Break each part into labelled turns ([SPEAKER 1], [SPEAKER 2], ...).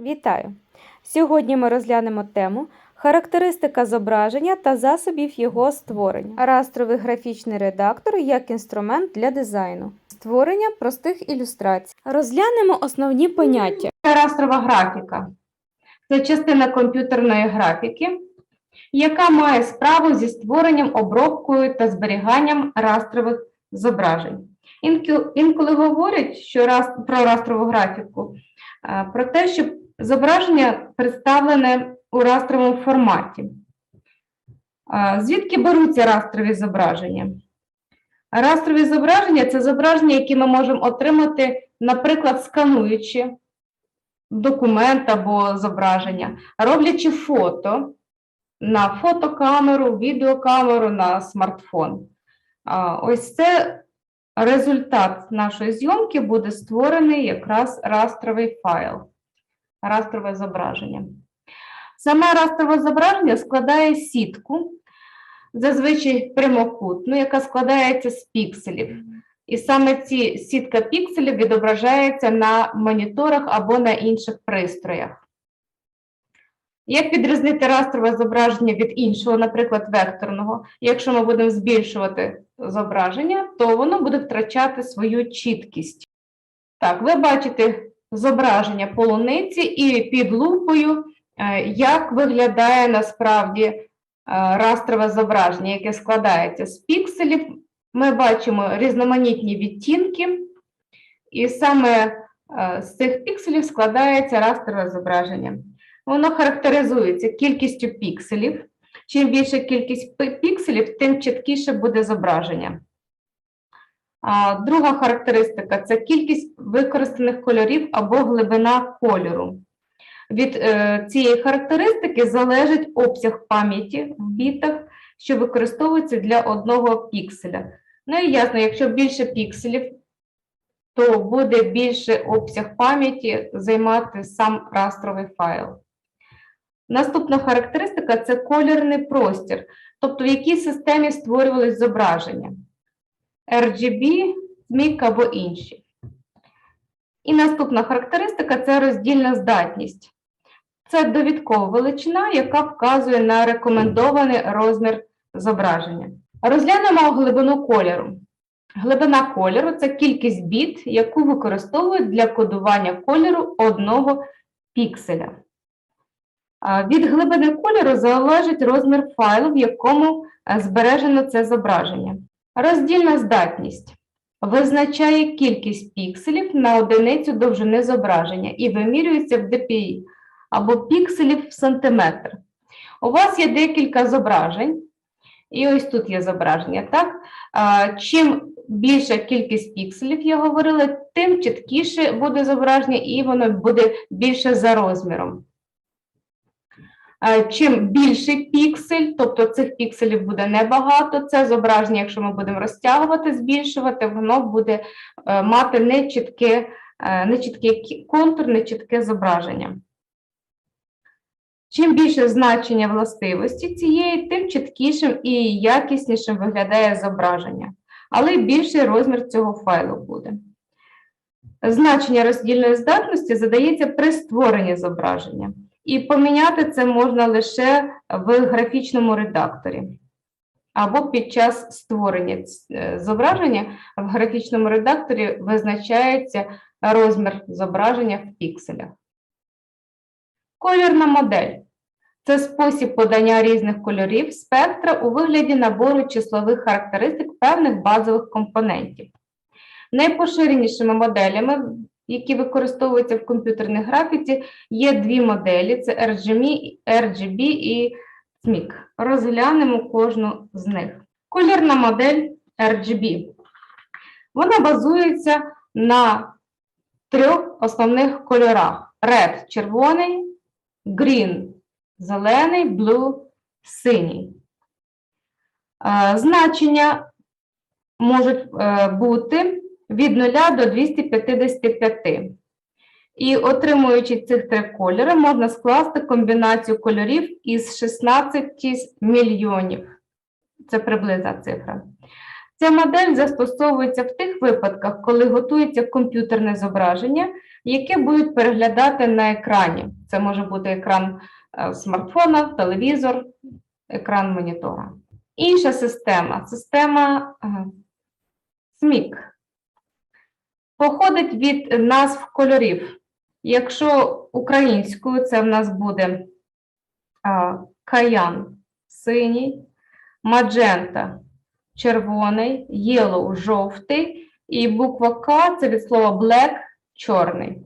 [SPEAKER 1] Вітаю! Сьогодні ми розглянемо тему характеристика зображення та засобів його створення. Растровий графічний редактор як інструмент для дизайну. Створення простих ілюстрацій. Розглянемо основні поняття.
[SPEAKER 2] Растрова графіка. Це частина комп'ютерної графіки, яка має справу зі створенням, обробкою та зберіганням растрових зображень. Інколи говорять що рас- про растрову графіку, е, про те, що зображення представлене у растровому форматі. Звідки беруться растрові зображення? Растрові зображення це зображення, які ми можемо отримати, наприклад, скануючи документ або зображення, роблячи фото на фотокамеру, відеокамеру, на смартфон. Ось це результат нашої зйомки буде створений якраз растровий файл, растрове зображення. Саме растрове зображення складає сітку, зазвичай прямокутну, яка складається з пікселів. І саме ці сітка пікселів відображається на моніторах або на інших пристроях. Як відрізнити растрове зображення від іншого, наприклад, векторного? Якщо ми будемо збільшувати зображення, то воно буде втрачати свою чіткість. Так, ви бачите зображення полуниці і під лупою, е, як виглядає насправді е, растрове зображення, яке складається з пікселів ми бачимо різноманітні відтінки, і саме е, з цих пікселів складається растрове зображення. Воно характеризується кількістю пікселів. Чим більша кількість пікселів, тим чіткіше буде зображення. Друга характеристика це кількість використаних кольорів або глибина кольору. Від е, цієї характеристики залежить обсяг пам'яті в бітах, що використовується для одного пікселя. Ну і ясно, якщо більше пікселів, то буде більше обсяг пам'яті займати сам растровий файл. Наступна характеристика це колірний простір, тобто в якій системі створювались зображення. RGB, ZMIC або інші. І наступна характеристика це роздільна здатність. Це довідкова величина, яка вказує на рекомендований розмір зображення. Розглянемо глибину кольору. Глибина кольору це кількість біт, яку використовують для кодування кольору одного пікселя. Від глибини кольору залежить розмір файлу, в якому збережено це зображення. Роздільна здатність визначає кількість пікселів на одиницю довжини зображення і вимірюється в dpi або пікселів в сантиметр. У вас є декілька зображень, і ось тут є зображення, так? Чим більша кількість пікселів, я говорила, тим чіткіше буде зображення, і воно буде більше за розміром. А, Чим більший піксель, тобто цих пікселів буде небагато, це зображення, якщо ми будемо розтягувати, збільшувати, воно буде е, мати нечітке, е, нечіткий кі- контур, нечітке зображення. Чим більше значення властивості цієї, тим чіткішим і якіснішим виглядає зображення, але й більший розмір цього файлу буде. Значення роздільної здатності задається при створенні зображення, і поміняти це можна лише в графічному редакторі. Або під час створення е, зображення в графічному редакторі визначається розмір зображення в пікселях. Колірна модель це спосіб подання різних кольорів спектра у вигляді набору числових характеристик певних базових компонентів. Найпоширенішими моделями, які використовуються в комп'ютерній графіці, є дві моделі: це RGB, і SMIC. Розглянемо кожну з них. Колірна модель RGB. Вона базується на трьох основних кольорах: Red – червоний, Green – зелений, Blue – синій. Е, Значення можуть е, бути від 0 до 255. І отримуючи цих три кольори, можна скласти комбінацію кольорів із 16 мільйонів. Це приблизна цифра. Ця модель застосовується в тих випадках, коли готується комп'ютерне зображення, яке будуть переглядати на екрані. Це може бути екран е, смартфона, телевізор, екран монітора. Інша система система е, SMIC. Походить від назв кольорів. Якщо українською це в нас буде а, каян синій, маджента червоний, yellow жовтий і буква К це від слова black чорний.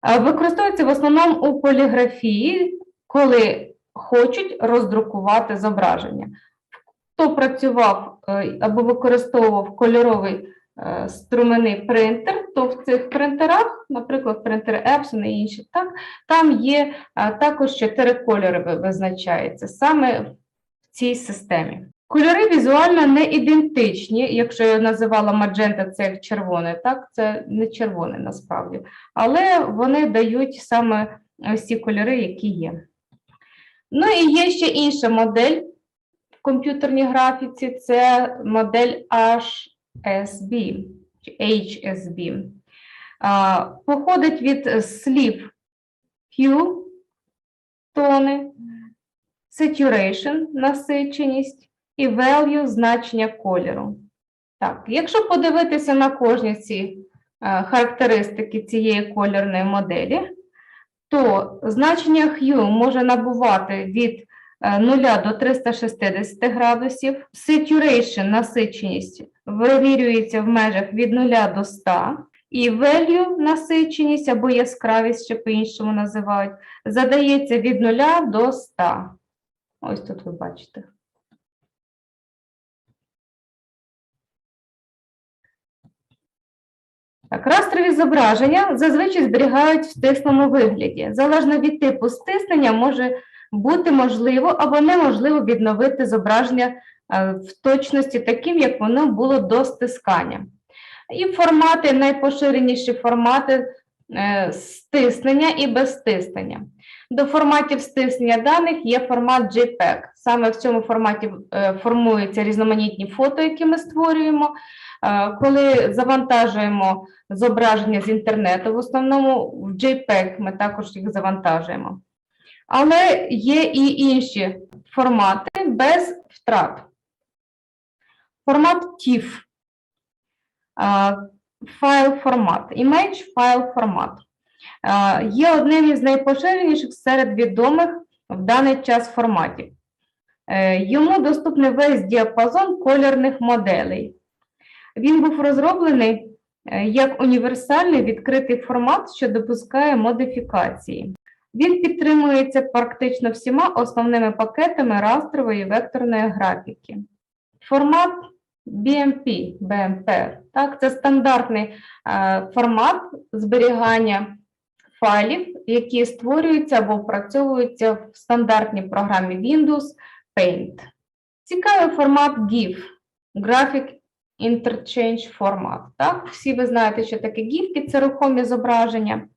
[SPEAKER 2] А, Використовується в основному у поліграфії, коли хочуть роздрукувати зображення. Хто працював е, або використовував кольоровий струменний принтер, то в цих принтерах, наприклад, принтер Epson і інші, так, там є також чотири кольори визначаються саме в цій системі. Кольори візуально не ідентичні, якщо я називала маджента, це червоне, так, це не червоне насправді, але вони дають саме ці кольори, які є. Ну і є ще інша модель в комп'ютерній графіці, це модель HSB, чи HSB. Походить від слів hue, тони, saturation, насиченість і value, значення кольору. Так, якщо подивитися на кожні ці е, характеристики цієї кольорної моделі, то значення hue може набувати від 0 до 360 градусів. Saturation, насиченість, вимірюється в межах від 0 до 100. І value, насиченість або яскравість, ще по-іншому називають, задається від 0 до 100. Ось тут ви бачите. Так, растрові зображення зазвичай зберігають в стисному вигляді. Залежно від типу стиснення може бути можливо або неможливо відновити зображення е, в точності таким, як воно було до стискання. І формати, найпоширеніші формати е, стиснення і без стиснення. До форматів стиснення даних є формат JPEG. Саме в цьому форматі е, формуються різноманітні фото, які ми створюємо. Коли завантажуємо зображення з інтернету, в основному в JPEG ми також їх завантажуємо. Але є і інші формати без втрат. Формат TIFF. Файл формат. Image файл формат. Є одним із найпоширеніших серед відомих в даний час форматів. Е, Йому доступний весь діапазон кольорних моделей. Він був розроблений е, як універсальний відкритий формат, що допускає модифікації. Він підтримується практично всіма основними пакетами растрової векторної графіки. Формат BMP, BMP так, це стандартний е, формат зберігання файлів, які створюються або опрацьовуються в стандартній програмі Windows Paint. Цікавий формат GIF – Graphic Interchange Format. Так? Всі ви знаєте, що таке GIF, це рухомі зображення.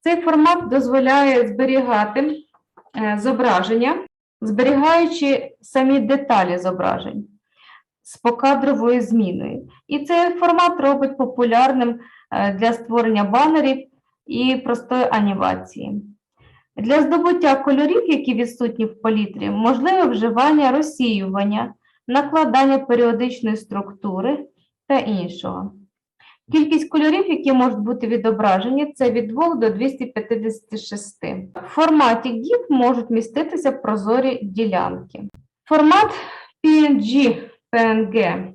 [SPEAKER 2] Цей формат дозволяє зберігати е, зображення, зберігаючи самі деталі зображень з покадровою зміною. І цей формат робить популярним е, для створення банерів і простої анімації. Для здобуття кольорів, які відсутні в палітрі, можливе вживання розсіювання, накладання періодичної структури та іншого. Кількість кольорів, які можуть бути відображені, це від 2 до 256. В форматі GIF можуть міститися прозорі ділянки. Формат PNG PNG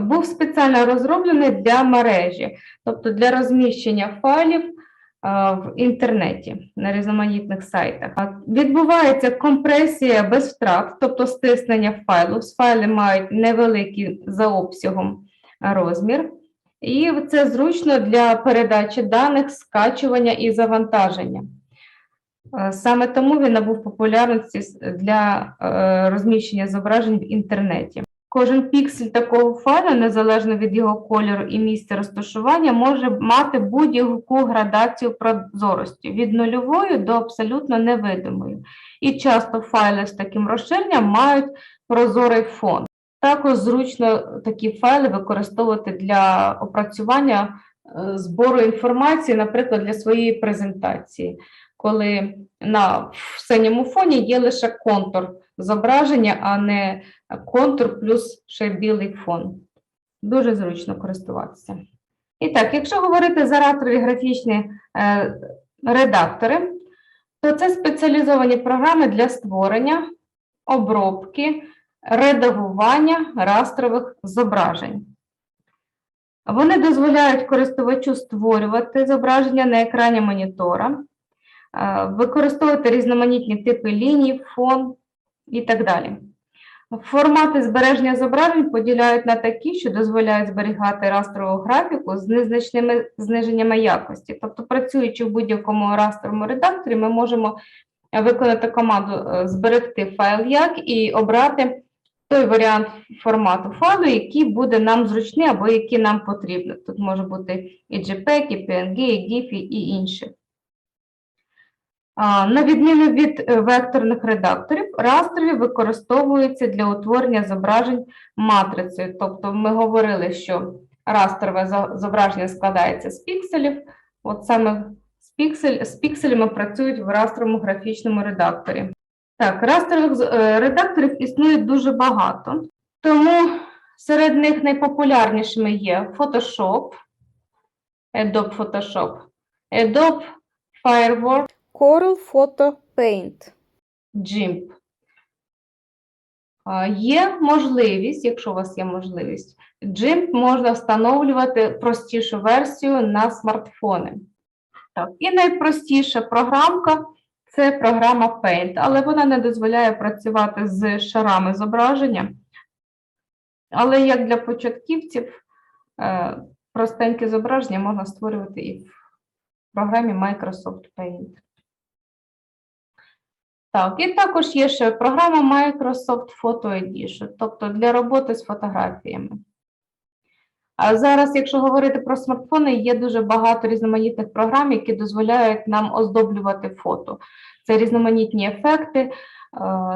[SPEAKER 2] був спеціально розроблений для мережі, тобто для розміщення файлів в інтернеті на різноманітних сайтах. Відбувається компресія без втрат, тобто стиснення файлу. Файли мають невеликий за обсягом розмір. І це зручно для передачі даних, скачування і завантаження. Е, Саме тому він набув популярності для е, розміщення зображень в інтернеті. Кожен піксель такого файла, незалежно від його кольору і місця розташування, може мати будь-яку градацію прозорості від нульової до абсолютно невидимої. І часто файли з таким розширенням мають прозорий фон. Також зручно такі файли використовувати для опрацювання е, збору інформації, наприклад, для своєї презентації, коли на синьому фоні є лише контур зображення, а не контур плюс ще білий фон. Дуже зручно користуватися. І так, якщо говорити за растрові графічні е, редактори, то це спеціалізовані програми для створення, обробки, редагування растрових зображень. Вони дозволяють користувачу створювати зображення на екрані монітора, е, використовувати різноманітні типи ліній, фон і так далі. Формати збереження зображень поділяють на такі, що дозволяють зберігати растрову графіку з незначними зниженнями якості. Тобто, працюючи в будь-якому растровому редакторі, ми можемо виконати команду е, зберегти файл як і обрати той варіант формату файлу, який буде нам зручний або який нам потрібен. Тут може бути і JPEG, і PNG, і GIF, і інші. На відміну від е, векторних редакторів, растрові використовуються для утворення зображень матрицею. Тобто ми говорили, що растрове зображення складається з пікселів. От саме з, піксель, з пікселями працюють в растровому графічному редакторі. Так, растрових е, редакторів існує дуже багато, тому серед них найпопулярнішими є Photoshop, Adobe Photoshop, Adobe Fireworks,
[SPEAKER 1] Coral Photo Paint.
[SPEAKER 2] GIMP. Є можливість, якщо у вас є можливість, GIMP можна встановлювати простішу версію на смартфони. Так, і найпростіша програмка це програма Paint, але вона не дозволяє працювати з шарами зображення. Але як для початківців, е, простеньке зображення можна створювати і в програмі Microsoft Paint. Так, і також є ще програма Microsoft Photo Edition, тобто для роботи з фотографіями. А зараз, якщо говорити про смартфони, є дуже багато різноманітних програм, які дозволяють нам оздоблювати фото. Це різноманітні ефекти, е,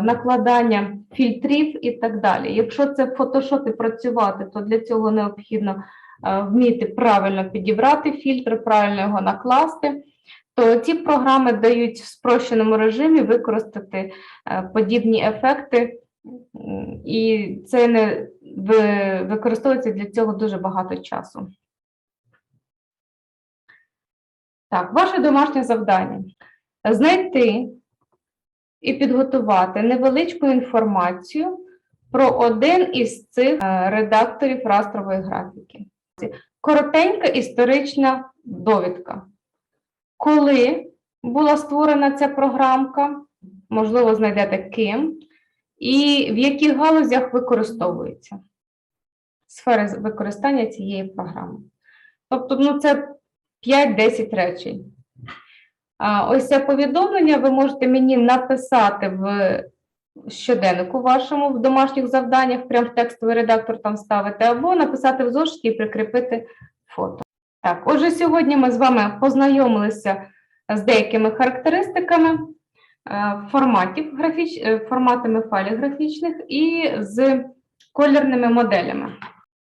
[SPEAKER 2] накладання фільтрів і так далі. Якщо це в фотошопі працювати, то для цього необхідно е, вміти правильно підібрати фільтр, правильно його накласти то ці програми дають в спрощеному режимі використати е, подібні ефекти, і це не використовується для цього дуже багато часу. Так, ваше домашнє завдання знайти і підготувати невеличку інформацію про один із цих е, редакторів растрової графіки. Коротенька історична довідка коли була створена ця програмка, можливо, знайдете ким, і в яких галузях використовується сфери використання цієї програми. Тобто, ну, це 5-10 речень. А, ось це повідомлення ви можете мені написати в щоденнику вашому в домашніх завданнях, прям в текстовий редактор там ставити, або написати в зошиті і прикріпити фото. Так, отже, сьогодні ми з вами познайомилися з деякими характеристиками форматів графіч... е, форматами файлів графічних і з колірними моделями.